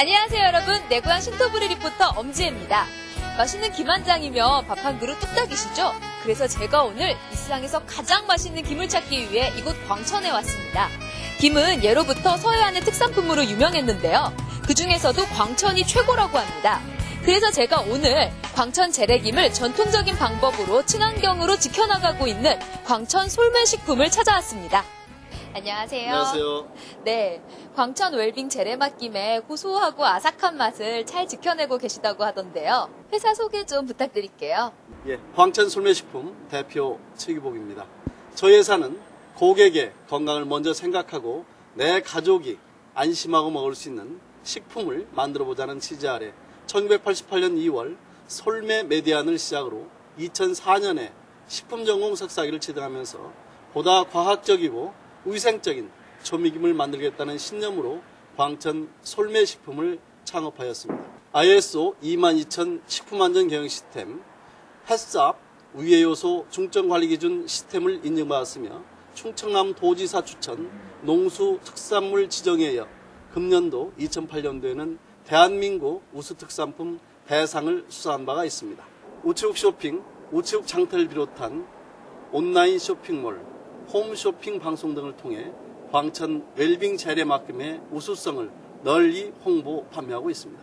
안녕하세요 여러분 내고향 신토부리 리포터 엄지혜입니다. 맛있는 김한 장이면 밥한 그릇 뚝딱이시죠? 그래서 제가 오늘 이 세상에서 가장 맛있는 김을 찾기 위해 이곳 광천에 왔습니다. 김은 예로부터 서해안의 특산품으로 유명했는데요. 그 중에서도 광천이 최고라고 합니다. 그래서 제가 오늘 광천 재래김을 전통적인 방법으로 친환경으로 지켜나가고 있는 광천 솔매식품을 찾아왔습니다. 안녕하세요. 안녕하세요. 네, 광천 웰빙 재래맛김의 고소하고 아삭한 맛을 잘 지켜내고 계시다고 하던데요. 회사 소개 좀 부탁드릴게요. 예, 광천 솔매식품 대표 최기복입니다. 저희 회사는 고객의 건강을 먼저 생각하고 내 가족이 안심하고 먹을 수 있는 식품을 만들어 보자는 취지 아래 1988년 2월 솔매 메디안을 시작으로 2004년에 식품 전공 석사기를 취득하면서 보다 과학적이고 위생적인 조미김을 만들겠다는 신념으로 광천 솔매식품을 창업하였습니다. ISO 22000 식품안전 경영 시스템, 햇삽 위해 요소 중점 관리 기준 시스템을 인증받았으며 충청남 도지사 추천 농수 특산물 지정에 이어 금년도 2008년도에는 대한민국 우수 특산품 대상을 수상한 바가 있습니다. 우체국 쇼핑, 우체국 장터를 비롯한 온라인 쇼핑몰, 홈쇼핑 방송 등을 통해 광천 웰빙 재래만큼의 우수성을 널리 홍보 판매하고 있습니다.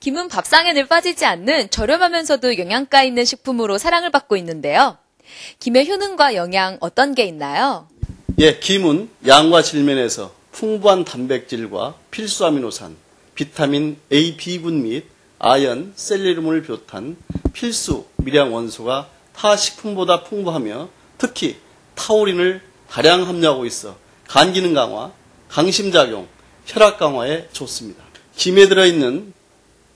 김은 밥상에 늘 빠지지 않는 저렴하면서도 영양가 있는 식품으로 사랑을 받고 있는데요. 김의 효능과 영양 어떤 게 있나요? 예, 김은 양과 질면에서 풍부한 단백질과 필수 아미노산, 비타민 A, B군 및 아연, 셀리름을 비롯한 필수 미량 원소가 타 식품보다 풍부하며 특히 타우린을 다량 함유하고 있어 간 기능 강화, 강심작용, 혈압 강화에 좋습니다. 김에 들어있는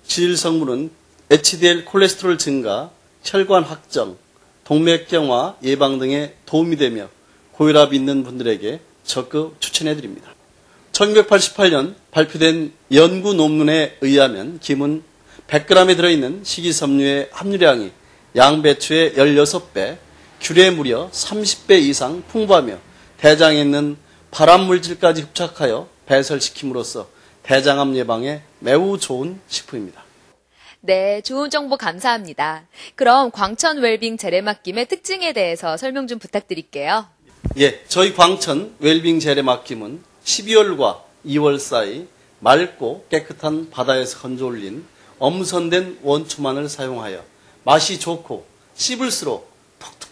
질 성분은 HDL 콜레스테롤 증가, 혈관 확정, 동맥경화 예방 등에 도움이 되며 고혈압 있는 분들에게 적극 추천해 드립니다. 1988년 발표된 연구 논문에 의하면 김은 100g에 들어있는 식이섬유의 함유량이 양배추의 16배, 귤의 무려 30배 이상 풍부하며 대장에 있는 발암 물질까지 흡착하여 배설시킴으로써 대장암 예방에 매우 좋은 식품입니다. 네, 좋은 정보 감사합니다. 그럼 광천 웰빙 재래맛김의 특징에 대해서 설명 좀 부탁드릴게요. 예, 저희 광천 웰빙 재래 맡김은 12월과 2월 사이 맑고 깨끗한 바다에서 건져 올린 엄선된 원추만을 사용하여 맛이 좋고 씹을수록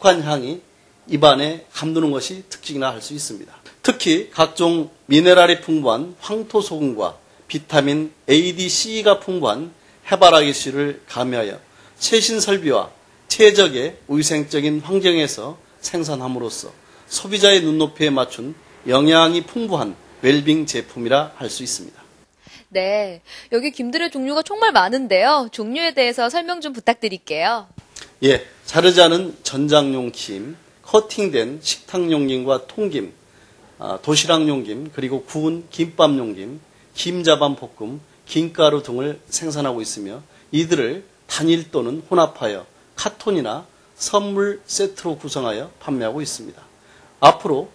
톡톡한 향이 입안에 감도는 것이 특징이라 할 수 있습니다. 특히 각종 미네랄이 풍부한 황토소금과 비타민 A, D, C가 풍부한 해바라기 씨를 가미하여 최신 설비와 최적의 위생적인 환경에서 생산함으로써 소비자의 눈높이에 맞춘 영양이 풍부한 웰빙 제품이라 할 수 있습니다. 네, 여기 김들의 종류가 정말 많은데요. 종류에 대해서 설명 좀 부탁드릴게요. 예, 않은 전장용 김, 커팅된 식탁용 김과 통김, 아, 도시락용 김, 그리고 구운 김밥용 김, 김자반 볶음, 김가루 등을 생산하고 있으며 이들을 단일 또는 혼합하여 카톤이나 선물 세트로 구성하여 판매하고 있습니다. 앞으로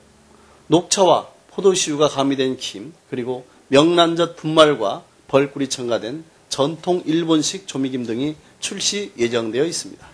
녹차와 포도씨유가 가미된 김, 그리고 명란젓 분말과 벌꿀이 첨가된 전통 일본식 조미김 등이 출시 예정되어 있습니다.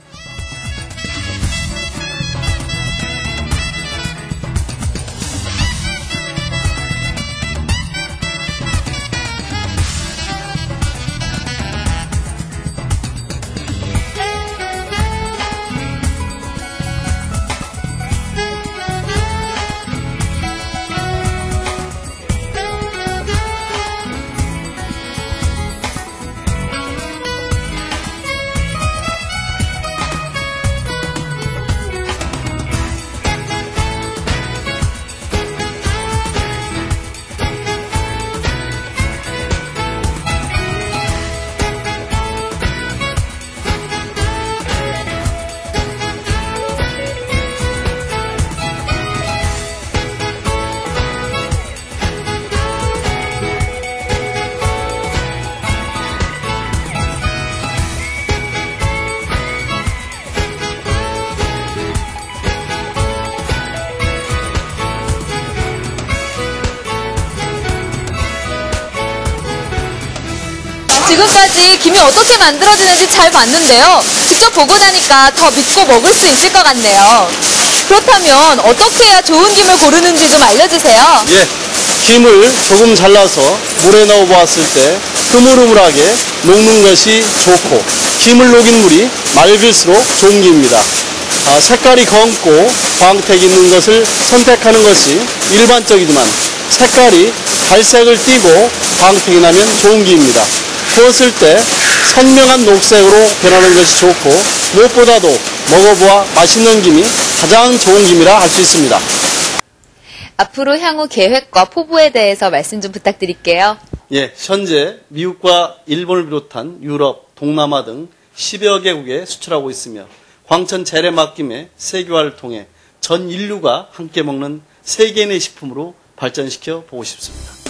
지금까지 김이 어떻게 만들어지는지 잘 봤는데요. 직접 보고 나니까 더 믿고 먹을 수 있을 것 같네요. 그렇다면 어떻게 해야 좋은 김을 고르는지 좀 알려주세요. 예, 김을 조금 잘라서 물에 넣어 보았을 때 흐물흐물하게 녹는 것이 좋고 김을 녹인 물이 맑을수록 좋은 김입니다. 아, 색깔이 검고 광택 있는 것을 선택하는 것이 일반적이지만 색깔이 갈색을 띠고 광택이 나면 좋은 김입니다. 구웠을 때 선명한 녹색으로 변하는 것이 좋고 무엇보다도 먹어보아 맛있는 김이 가장 좋은 김이라 할 수 있습니다. 앞으로 향후 계획과 포부에 대해서 말씀 좀 부탁드릴게요. 예, 현재 미국과 일본을 비롯한 유럽, 동남아 등 10여 개국에 수출하고 있으며 광천 재래 맡김의 세계화를 통해 전 인류가 함께 먹는 세계인의 식품으로 발전시켜 보고 싶습니다.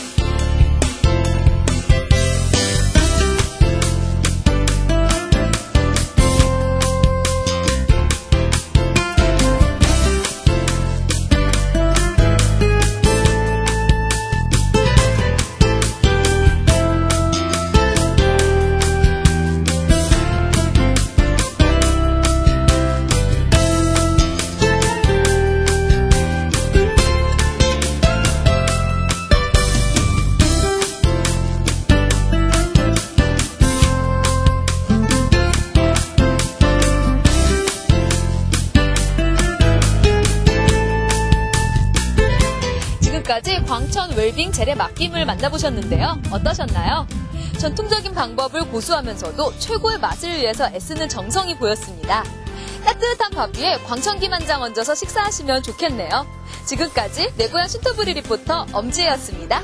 지금까지 광천 웰빙 재래 맡김을 만나보셨는데요. 어떠셨나요? 전통적인 방법을 고수하면서도 최고의 맛을 위해서 애쓰는 정성이 보였습니다. 따뜻한 밥 위에 광천김 한 장 얹어서 식사하시면 좋겠네요. 지금까지 내고향 신토부리 리포터 엄지혜였습니다.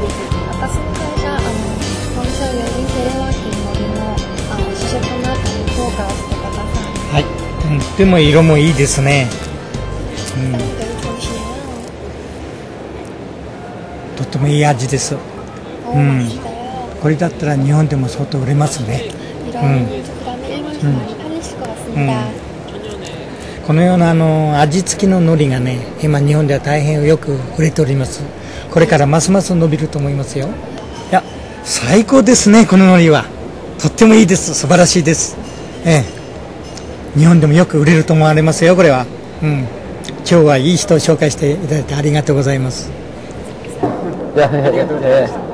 でも色もいいですね、うん、とってもいい味です、うん、これだったら日本でも相当売れますね、うん。うん、このようなあの味付きの海苔がね今日本では大変よく売れております。これからますます伸びると思いますよ。いや最高ですねこの海苔は。とってもいいです。素晴らしいです。ええ。日本でもよく売れると思われますよこれは、うん、今日はいい人を紹介していただいてありがとうございます。いやいやいや